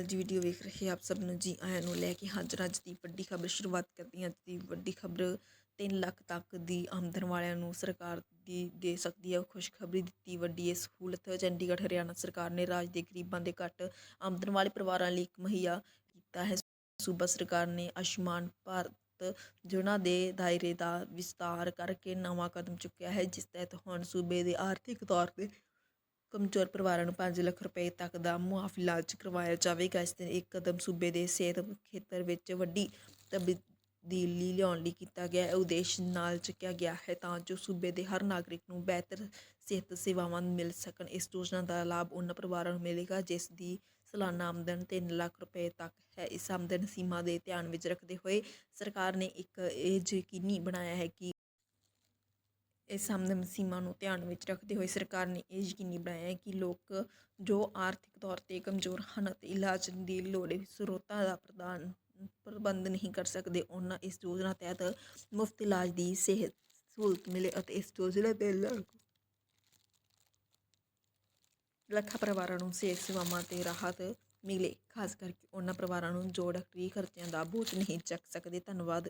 ਅੱਜ ਵੀਡੀਓ ਵੇਖ ਰਹੇ ਆਪ ਸਭ ਨੂੰ ਜੀ ਆਇਆਂ ਨੂੰ ਲੈ ਕੇ ਹਾਜ਼ਰ ਅੱਜ ਦੀ ਵੱਡੀ ਖਬਰ, ਸ਼ੁਰੂਆਤ ਕਰਦੇ ਹਾਂ ਅੱਜ ਦੀ ਵੱਡੀ ਖਬਰ। 3 ਲੱਖ ਤੱਕ ਦੀ ਆਮਦਨ ਵਾਲਿਆਂ ਨੂੰ ਸਰਕਾਰ ਦੀ ਦੇ ਸਕਦੀ ਹੈ ਖੁਸ਼ਖਬਰੀ ਦਿੱਤੀ ਵੱਡੀ ਇਹ ਸਹੂਲਤ। ਚੰਡੀਗੜ੍ਹ, ਹਰਿਆਣਾ ਸਰਕਾਰ ਨੇ ਰਾਜ ਦੇ ਗਰੀਬਾਂ ਦੇ ਘੱਟ ਆਮਦਨ ਵਾਲੇ ਪਰਿਵਾਰਾਂ ਲਈ ਇੱਕ ਮੁਹੱਈਆ ਕੀਤਾ ਹੈ। ਸੂਬਾ ਸਰਕਾਰ ਨੇ ਆਯੁਸ਼ਮਾਨ ਭਾਰਤ ਯੋਜਨਾ ਦੇ ਦਾਇਰੇ ਦਾ ਵਿਸਤਾਰ ਕਰਕੇ ਨਵਾਂ ਕਦਮ ਚੁੱਕਿਆ ਹੈ, ਜਿਸ ਤਹਿਤ ਹੁਣ ਸੂਬੇ ਦੇ ਆਰਥਿਕ ਤੌਰ ਤੇ ਕਮਜ਼ੋਰ ਪਰਿਵਾਰਾਂ ਨੂੰ 5 ਲੱਖ ਰੁਪਏ ਤੱਕ ਦਾ ਮੁਆਫ ਇਲਾਜ ਕਰਵਾਇਆ ਜਾਵੇਗਾ। ਇਸ ਦੇ ਇੱਕ ਕਦਮ ਸੂਬੇ ਦੇ ਸਿਹਤ ਖੇਤਰ ਵਿੱਚ ਵੱਡੀ ਤਬਦੀਲੀ ਲਿਆਉਣ ਲਈ ਕੀਤਾ ਗਿਆ ਹੈ ਉਦੇਸ਼ ਨਾਲ ਚੱਕਿਆ ਗਿਆ ਹੈ ਤਾਂ ਜੋ ਸੂਬੇ ਦੇ ਹਰ ਨਾਗਰਿਕ ਨੂੰ ਬਿਹਤਰ ਸਿਹਤ ਸੇਵਾਵਾਂ ਮਿਲ ਸਕਣ। ਇਸ ਯੋਜਨਾ ਦਾ ਲਾਭ ਉਹਨਾਂ ਪਰਿਵਾਰਾਂ ਨੂੰ ਮਿਲੇਗਾ, ਜਿਸ ਦੀ ਸਾਲਾਨਾ ਆਮਦਨ 3 ਲੱਖ ਰੁਪਏ ਤੱਕ ਹੈ। ਇਸ ਆਮਦਨ ਸੀਮਾ ਦੇ ਧਿਆਨ ਵਿੱਚ ਰੱਖਦੇ ਹੋਏ ਸਰਕਾਰ ਨੇ ਇੱਕ ਇਹ ਯਕੀਨੀ ਬਣਾਇਆ ਹੈ ਕਿ ਇਸ ਆਮਦਨ ਸੀਮਾ ਨੂੰ ਧਿਆਨ ਵਿੱਚ ਰੱਖਦੇ ਹੋਏ ਸਰਕਾਰ ਨੇ ਇਹ ਯਕੀਨੀ ਬਣਾਇਆ ਹੈ ਕਿ ਲੋਕ ਜੋ ਆਰਥਿਕ ਤੌਰ ਤੇ ਕਮਜ਼ੋਰ ਹਨ ਅਤੇ ਇਲਾਜ ਦੀ ਲੋੜ ਸਰੋਤਾਂ ਦਾ ਪ੍ਰਦਾਨ, ਪ੍ਰਬੰਧ ਨਹੀਂ ਕਰ ਸਕਦੇ, ਉਹਨਾਂ ਇਸ ਯੋਜਨਾ ਤਹਿਤ ਮੁਫਤ ਇਲਾਜ ਦੀ ਸਿਹਤ ਸਹੂਲਤ ਮਿਲੇ ਅਤੇ ਇਸ ਯੋਜਨਾ ਦੇ ਲਾਗੂ ਲੱਖਾਂ ਪਰਿਵਾਰਾਂ ਨੂੰ ਸਿਹਤ ਸੇਵਾਵਾਂ ਤੇ ਰਾਹਤ ਮਿਲੇ, ਖਾਸ ਕਰਕੇ ਉਹਨਾਂ ਪਰਿਵਾਰਾਂ ਨੂੰ ਜੋ ਡਾਕਟਰੀ ਖਰਚਿਆਂ ਦਾ ਬੋਝ ਨਹੀਂ ਚੱਕ ਸਕਦੇ। ਧੰਨਵਾਦ।